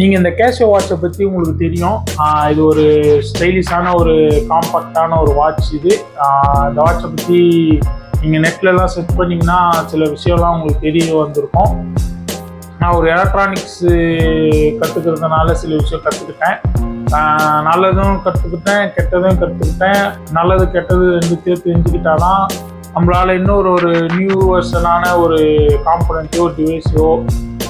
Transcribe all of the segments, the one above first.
நீங்கள் இந்த கேஷோ வாட்சை பற்றி உங்களுக்கு தெரியும். இது ஒரு ஸ்டைலிஷான ஒரு காம்பாக்டான ஒரு வாட்ச் இது. இந்த வாட்சை பற்றி நீங்கள் நெட்லலாம் செர்ச் பண்ணிங்கன்னா சில விஷயம்லாம் உங்களுக்கு தெரிய வந்திருக்கும். நான் ஒரு எலக்ட்ரானிக்ஸு கற்றுக்கிறதுனால சில விஷயம் கற்றுக்கிட்டேன் நல்லதும் கற்றுக்கிட்டேன் கெட்டதும் கற்றுக்கிட்டேன் நல்லது கெட்டது ரெண்டு தெரிஞ்சுக்கிட்டால் தெரிஞ்சுக்கிட்டாதான் நம்மளால் இன்னொரு ஒரு நியூ வெர்ஷனான ஒரு காம்பனண்ட்டோ டிவைஸோ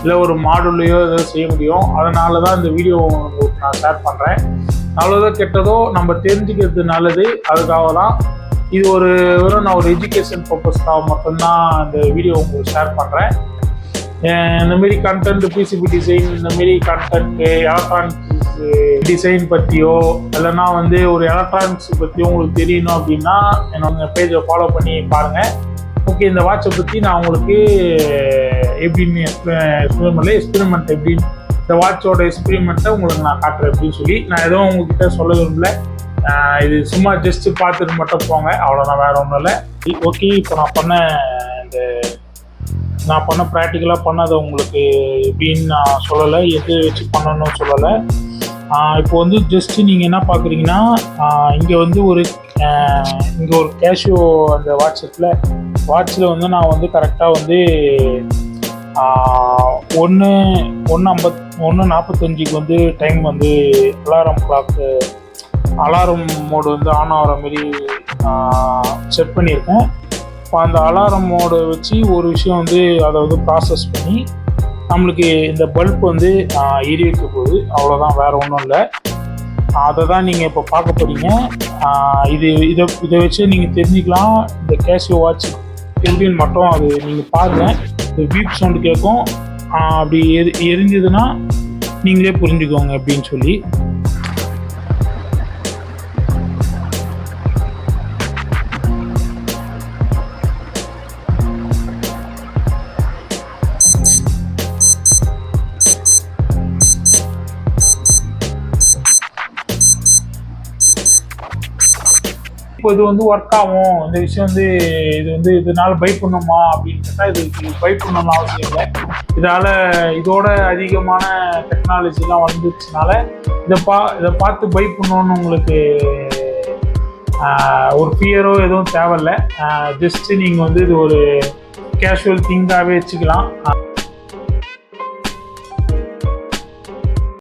இல்லை ஒரு மாடுலையோ ஏதோ செய்ய முடியும். அதனால தான் இந்த வீடியோ உங்களுக்கு நான் ஷேர் பண்ணுறேன் நல்லதோ கெட்டதோ நம்ம தெரிஞ்சுக்கிறது நல்லது. அதுக்காக தான் இது ஒரு வெறும் நான் ஒரு எஜுகேஷன் பர்பஸ்க்காக மட்டும்தான் இந்த வீடியோ உங்களுக்கு ஷேர் பண்ணுறேன் இந்தமாரி கண்டென்ட் பிசிபி டிசைன் இந்தமாரி கண்டென்ட் எலக்ட்ரானிக்ஸ் டிசைன் பற்றியோ இல்லைன்னா வந்து ஒரு எலக்ட்ரானிக்ஸ் பற்றியோ உங்களுக்கு தெரியணும் அப்படின்னா என்னோட பேஜை ஃபாலோ பண்ணி பாருங்கள் ஓகே இந்த வாட்சை பற்றி நான் உங்களுக்கு எப்படின்னு எக்ஸ்பிரிமெண்ட் பண்ணல எக்ஸ்பெரிமெண்ட் எப்படின்னு இந்த வாட்சோட எக்ஸ்பிரிமெண்ட்டை உங்களுக்கு நான் காட்டுறேன் அப்படின்னு சொல்லி நான் எதுவும் உங்ககிட்ட சொல்ல விரும்பல. இது சும்மா ஜஸ்ட் பார்த்துட்டு மட்டும் போங்க அவ்வளோதான் வேற ஒன்றும் இல்லை. ஓகே இப்போ நான் பண்ண இந்த நான் பண்ண ப்ராக்டிக்கலாக பண்ணதை உங்களுக்கு எப்படின்னு நான் சொல்லலை எது வச்சு பண்ணணும்னு சொல்லலை. இப்போ வந்து ஜஸ்ட்டு நீங்கள் என்ன பார்க்குறீங்கன்னா இங்கே வந்து ஒரு இங்கே ஒரு கேஷியோ அந்த வாட்ஸ்அப்பில் வாட்சில் வந்து நான் வந்து கரெக்டாக வந்து ஒன்று ஒன்று ஐம்பத் ஒன்று நாற்பத்தஞ்சுக்கு வந்து டைம் வந்து அலாரம் கிளாக்கு அலாரம் மோடு வந்து ஆன் ஆகிற மாரி செட் பண்ணியிருக்கேன். இப்போ அந்த அலாரம் மோடை வச்சு ஒரு விஷயம் வந்து அதை வந்து ப்ராசஸ் பண்ணி நம்மளுக்கு இந்த பல்ப் வந்து எரி வைக்க போகுது. அவ்வளோதான் வேறு ஒன்றும் இல்லை. அதை தான் நீங்கள் இப்போ பார்க்க போறீங்க. இது இதை இதை வச்சு நீங்கள் தெரிஞ்சுக்கலாம். இந்த கேஷியோ வாட்ச் எப்படின்னு மட்டும் அது நீங்கள் பாருங்கள் வீப் சவுண்டு கேட்கும் அப்படி எரி எரிஞ்சதுன்னா நீங்களே புரிஞ்சுக்கோங்க அப்படின்னு சொல்லி. இப்போ இது வந்து ஒர்க் ஆகும். இந்த விஷயம் வந்து இது வந்து இதனால பை பண்ணுமா அப்படின்னு கேட்டால் இது பை பண்ணணும் அவசியம் இல்லை. இதால் இதோட அதிகமான டெக்னாலஜிலாம் வந்துச்சுனால இதை பா இதை பார்த்து பை பண்ணணும்னு உங்களுக்கு ஒரு ஃபியரோ எதுவும் தேவையில்லை. ஜஸ்ட்டு நீங்கள் வந்து இது ஒரு கேஷுவல் திங்காகவே வச்சுக்கலாம்.